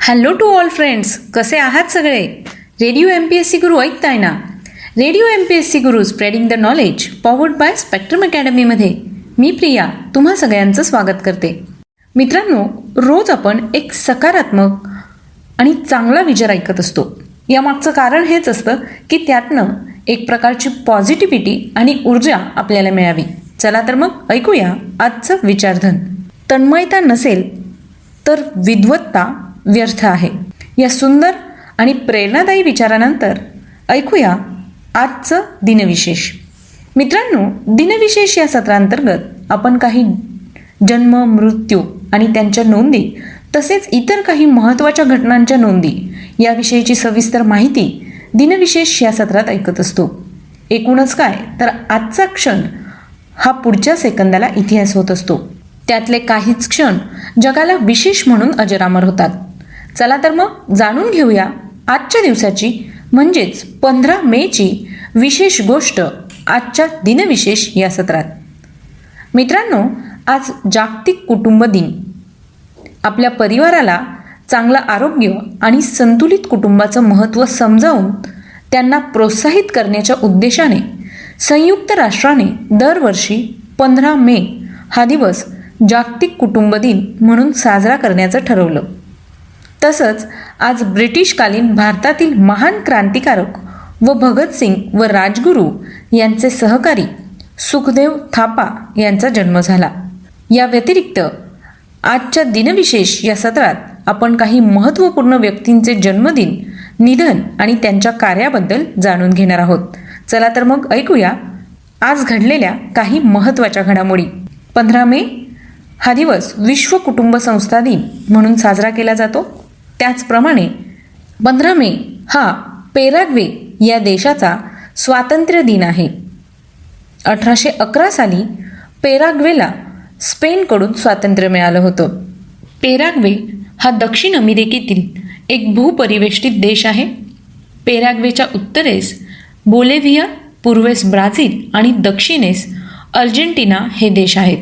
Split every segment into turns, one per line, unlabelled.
Hello to all friends कसे आहात सगळे? Radio M P S C Guru ऐकताय ना? Radio M P S C Guru spreading the knowledge powered by Spectrum अकॅडमीमध्ये मी प्रिया तुम्हा सगळ्यांचं स्वागत करते. मित्रांनो रोज आपण एक सकारात्मक आणि चांगला विचार ऐकत असतो. यामागचं कारण हेच असतं की त्यातनं एक प्रकारची पॉझिटिव्हिटी आणि ऊर्जा आपल्याला मिळावी. चला तर मग ऐकूया आजचं विचारधन. तन्मयता नसेल तर विद्वत्ता व्यर्थ आहे. या सुंदर आणि प्रेरणादायी विचारानंतर ऐकूया आजचं दिनविशेष. मित्रांनो दिनविशेष या सत्रांतर्गत आपण काही जन्म मृत्यू आणि त्यांच्या नोंदी तसेच इतर काही महत्त्वाच्या घटनांच्या नोंदी याविषयीची सविस्तर माहिती दिनविशेष या सत्रात ऐकत असतो. एकूणच काय? तर आजचा क्षण हा पुढच्या सेकंदाला इतिहास होत असतो. त्यातले काहीच क्षण जगाला विशेष म्हणून अजरामर होतात. चला तर मग जाणून घेऊया आजच्या दिवसाची म्हणजेच पंधरा मेची विशेष गोष्ट आजच्या दिनविशेष या सत्रात. मित्रांनो आज जागतिक कुटुंब दिन. आपल्या परिवाराला चांगलं आरोग्य आणि संतुलित कुटुंबाचं महत्त्व समजावून त्यांना प्रोत्साहित करण्याच्या उद्देशाने संयुक्त राष्ट्राने दरवर्षी पंधरा मे हा दिवस जागतिक कुटुंब दिन म्हणून साजरा करण्याचं ठरवलं. तसंच आज ब्रिटिशकालीन भारतातील महान क्रांतिकारक व भगतसिंग व राजगुरू यांचे सहकारी सुखदेव थापा यांचा जन्म झाला. या व्यतिरिक्त आजच्या दिनविशेष या सत्रात आपण काही महत्त्वपूर्ण व्यक्तींचे जन्मदिन निधन आणि त्यांच्या कार्याबद्दल जाणून घेणार आहोत. चला तर मग ऐकूया आज घडलेल्या काही महत्त्वाच्या घडामोडी. पंधरा मे हा दिवस विश्व कुटुंब संस्था दिन म्हणून साजरा केला जातो. त्याचप्रमाणे पंधरा मे हा पेराग्वे या देशाचा स्वातंत्र्य दिन आहे. अठराशे अकरा साली पेराग्वेला स्पेनकडून स्वातंत्र्य मिळालं होतं. पेराग्वे हा दक्षिण अमेरिकेतील एक भूपरिवेष्टित देश आहे. पेराग्वेच्या उत्तरेस बोलेव्हिया पूर्वेस ब्राझील आणि दक्षिणेस अर्जेंटिना हे देश आहेत.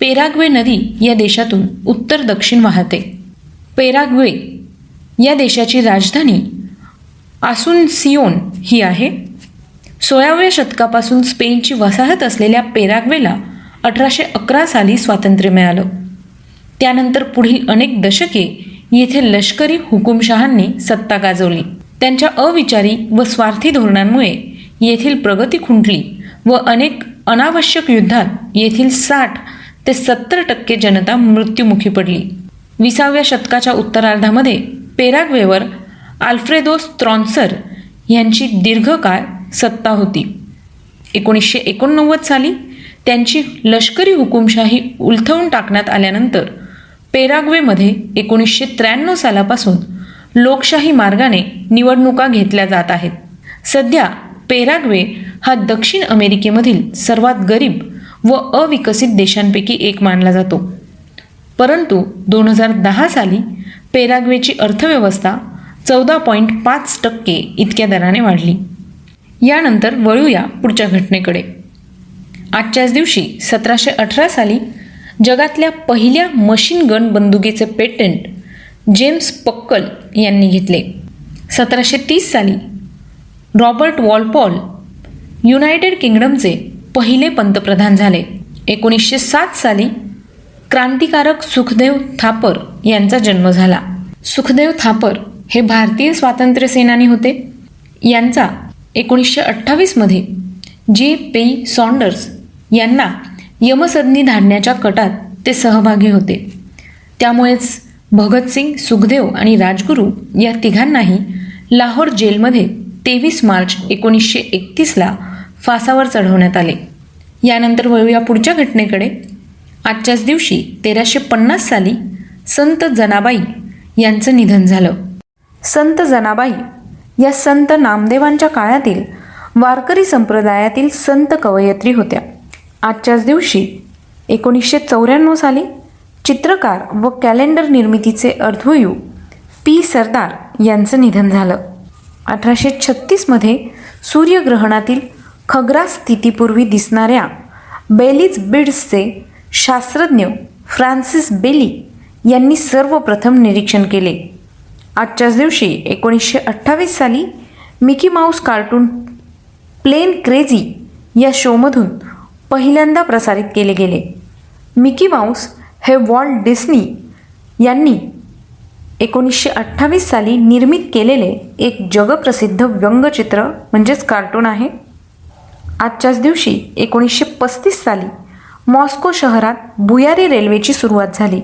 पेराग्वे नदी या देशातून उत्तर दक्षिण वाहते. पेराग्वे या देशाची राजधानी आसुनसियोन ही आहे. सोळाव्या शतकापासून स्पेनची वसाहत असलेल्या पेराग्वेला अठराशे अकरा साली स्वातंत्र्य मिळालं. त्यानंतर पुढील अनेक दशके येथे लष्करी हुकुमशहांनी सत्ता गाजवली. त्यांच्या अविचारी व स्वार्थी धोरणांमुळे येथील प्रगती खुंटली व अनेक अनावश्यक युद्धात येथील साठ ते सत्तर टक्के जनता मृत्युमुखी पडली. विसाव्या शतकाच्या उत्तरार्धामध्ये पेराग्वेवर आल्फ्रेदो स्त्रॉन्सर यांची दीर्घकाळ सत्ता होती. एकोणीसशे एकोणनव्वद साली त्यांची लष्करी हुकुमशाही उलथवून टाकण्यात आल्यानंतर पेराग्वेमध्ये एकोणीसशे त्र्याण्णव सालापासून लोकशाही मार्गाने निवडणुका घेतल्या जात आहेत. सध्या पेराग्वे हा दक्षिण अमेरिकेमधील सर्वात गरीब व अविकसित देशांपैकी एक मानला जातो. परंतु दोन हजार दहा साली पेराग्वेची अर्थव्यवस्था चौदा पॉईंट पाच टक्के इतक्या दराने वाढली. यानंतर वळूया पुढच्या घटनेकडे. आजच्याच दिवशी सतराशे अठरा साली जगातल्या पहिल्या मशीन गन बंदुकीचे पेटंट जेम्स पक्कल यांनी घेतले. सतराशे तीस साली रॉबर्ट वॉलपॉल युनायटेड किंगडमचे पहिले पंतप्रधान झाले. एकोणीसशे सात साली क्रांतिकारक सुखदेव थापर यांचा जन्म झाला. सुखदेव थापर हे भारतीय स्वातंत्र्य सेनानी होते. यांचा एकोणीसशे अठ्ठावीसमध्ये जे. पेई सॉन्डर्स यांना यमसदनी धाडण्याच्या कटात ते सहभागी होते. त्यामुळेच भगतसिंग सुखदेव आणि राजगुरू या तिघांनाही लाहोर जेलमध्ये तेवीस मार्च एकोणीसशे एकतीसला फासावर चढवण्यात आले. यानंतर वळूया पुढच्या घटनेकडे. आजच्याच दिवशी तेराशे पन्नास साली संत जनाबाई यांचं निधन झालं. संत जनाबाई या संत नामदेवांच्या काळातील वारकरी संप्रदायातील संत कवयत्री होत्या. आजच्याच दिवशी एकोणीसशे चौऱ्याण्णव साली चित्रकार व कॅलेंडर निर्मितीचे अर्धवयू पी. सरदार यांचं निधन झालं. अठराशे छत्तीसमध्ये सूर्यग्रहणातील खग्रास स्थितीपूर्वी दिसणाऱ्या बेलीज बिड्सचे शास्त्रज्ञ फ्रान्सिस बेली यांनी सर्वप्रथम निरीक्षण केले. आजच्याच दिवशी एकोणीसशे अठ्ठावीस साली Mickey Mouse cartoon plane crazy या शोमधून पहिल्यांदा प्रसारित केले गेले. मिकी माऊस हे वॉल्ट डिस्नी यांनी एकोणीसशे अठ्ठावीस साली निर्मित केलेले एक जगप्रसिद्ध व्यंगचित्र म्हणजेच कार्टून आहे. आजच्याच दिवशी एकोणीसशे पस्तीस साली मॉस्को शहरात भुयारी रेल्वेची सुरुवात झाली.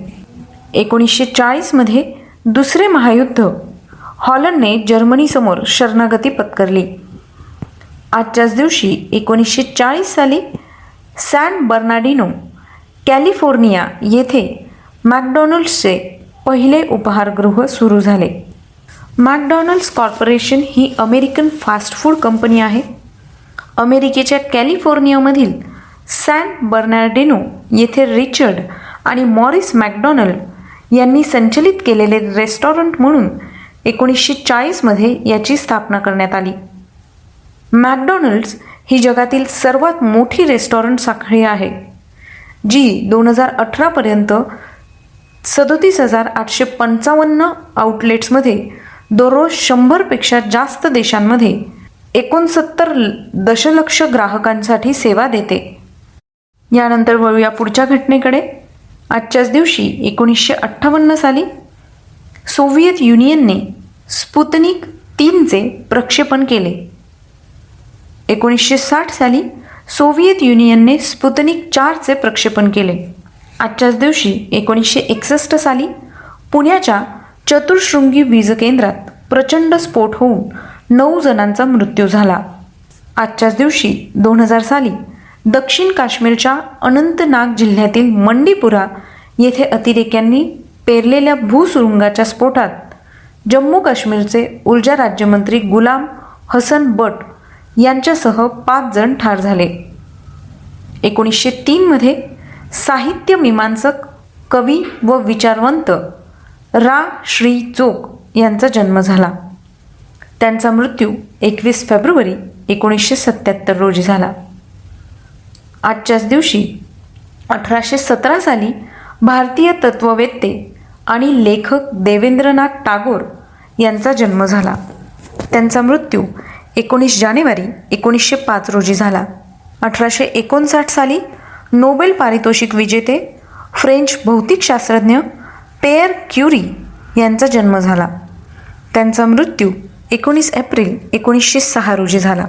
एकोणीसशे चाळीसमध्ये दुसरे महायुद्ध. हॉलंडने जर्मनीसमोर शरणागती पत्करली. आजच्याच दिवशी एकोणीसशे चाळीस साली सॅन बर्नाडिनो कॅलिफोर्निया येथे मॅकडॉनल्ड्सचे पहिले उपहारगृह सुरू झाले. मॅकडॉनल्ड्स कॉर्पोरेशन ही अमेरिकन फास्ट फूड कंपनी आहे. अमेरिकेच्या कॅलिफोर्नियामधील सॅन बर्नार्डिनो येथे रिचर्ड आणि मॉरिस मॅकडॉनल्ड यांनी संचलित केलेले रेस्टॉरंट म्हणून एकोणीसशे चाळीसमध्ये याची स्थापना करण्यात आली. मॅकडॉनल्ड्स ही जगातील सर्वात मोठी रेस्टॉरंट साखळी आहे जी दोन हजार अठरापर्यंत सदोतीस हजार आठशे पंचावन्न आउटलेट्समध्ये दररोज शंभरपेक्षा जास्त देशांमध्ये एकोणसत्तर दशलक्ष ग्राहकांसाठी सेवा देते. यानंतर वळूया पुढच्या घटनेकडे. आजच्याच दिवशी एकोणीसशे अठ्ठावन्न साली सोव्हिएत युनियनने स्पुतनिक तीनचे प्रक्षेपण केले. एकोणीसशे साठ साली सोव्हिएत युनियनने स्पुतनिक चारचे प्रक्षेपण केले. आजच्याच दिवशी एकोणीसशे एकसष्ट साली पुण्याच्या चतुर्शृंगी वीज केंद्रात प्रचंड स्फोट होऊन नऊ जणांचा मृत्यू झाला. आजच्याच दिवशी दोन हजार साली दक्षिण काश्मीरच्या अनंतनाग जिल्ह्यातील मंडीपुरा येथे अतिरेक्यांनी पेरलेल्या भूसुरुंगाच्या स्फोटात जम्मू काश्मीरचे ऊर्जा राज्यमंत्री गुलाम हसन बट यांच्यासह पाच जण ठार झाले. एकोणीसशे तीनमध्ये साहित्य मीमांसक कवी व विचारवंत रा. श्री. चोक यांचा जन्म झाला. त्यांचा मृत्यू एकवीस फेब्रुवारी एकोणीसशे सत्याहत्तर रोजी झाला. आजच्याच दिवशी अठराशे सतरा साली भारतीय तत्ववेत्ते आणि लेखक देवेंद्रनाथ टागोर यांचा जन्म झाला. त्यांचा मृत्यू एकोणीस जानेवारी एकोणीसशे पाच रोजी झाला. अठराशे एकोणसाठ साली नोबेल पारितोषिक विजेते फ्रेंच भौतिकशास्त्रज्ञ पेअर क्युरी यांचा जन्म झाला. त्यांचा मृत्यू एकोणीस एप्रिल एकोणीसशे सहा रोजी झाला.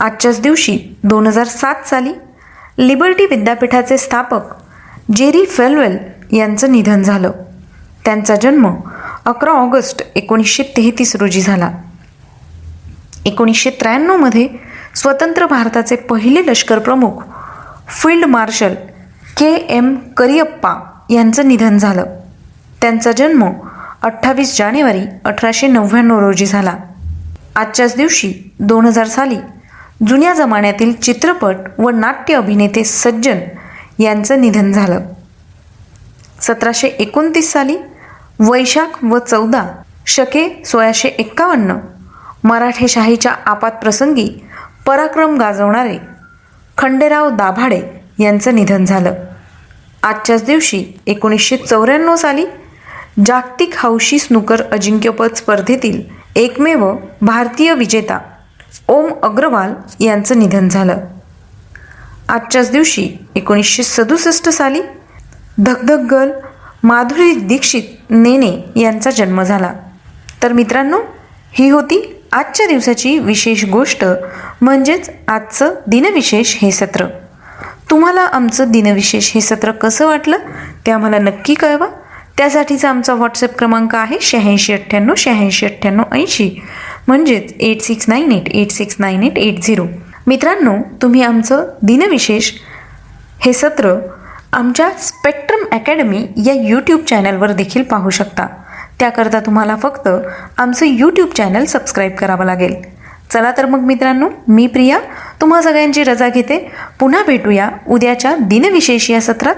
आजच्याच दिवशी दोन हजार सात साली लिबर्टी विद्यापीठाचे स्थापक जेरी फेलवेल यांचं निधन झालं. त्यांचा जन्म अकरा ऑगस्ट एकोणीसशे तेहतीस रोजी झाला. एकोणीसशे त्र्याण्णवमध्ये स्वतंत्र भारताचे पहिले लष्कर प्रमुख field marshal K M Cariappa यांचं निधन झालं. त्यांचा जन्म अठ्ठावीस जानेवारी अठराशे नव्याण्णव रोजी झाला. आजच्याच दिवशी दोन हजार साली जुन्या जमान्यातील चित्रपट व नाट्य अभिनेते सज्जन यांचं निधन झालं. सतराशे एकोणतीस साली वैशाख व चौदा शके सोळाशे एक्कावन्न मराठेशाहीच्या आपातप्रसंगी पराक्रम गाजवणारे खंडेराव दाभाडे यांचं निधन झालं. आजच्याच दिवशी एकोणीसशे चौऱ्याण्णव साली जागतिक हौशी स्नूकर अजिंक्यपद स्पर्धेतील एकमेव भारतीय विजेता ओम अग्रवाल यांचं निधन झालं. आजच्याच दिवशी एकोणीसशे सदुसष्ट साली धगधग गर्ल माधुरी दीक्षित नेने यांचा जन्म झाला. तर मित्रांनो ही होती आजच्या दिवसाची विशेष गोष्ट म्हणजेच आजचं दिनविशेष हे सत्र. तुम्हाला आमचं दिनविशेष हे सत्र कसं वाटलं ते आम्हाला नक्की कळवा. त्यासाठीचा आमचा व्हॉट्सअप क्रमांक आहे शहाऐंशी अठ्ठ्याण्णव शहाऐंशी अठ्ठ्याण्णव ऐंशी. म्हणजेच eight six nine eight eight six nine eight eight zero मित्रांनो तुम्ही आमचं दिनविशेष हे सत्र आमच्या स्पेक्ट्रम अकॅडमी या यूट्यूब चॅनलवर देखील पाहू शकता. त्याकरता तुम्हाला फक्त आमचं यूट्यूब चॅनल सबस्क्राईब करावं लागेल. चला तर मग मित्रांनो मी प्रिया तुम्हा सगळ्यांची रजा घेते. पुन्हा भेटूया उद्याच्या दिनविशेष या सत्रात.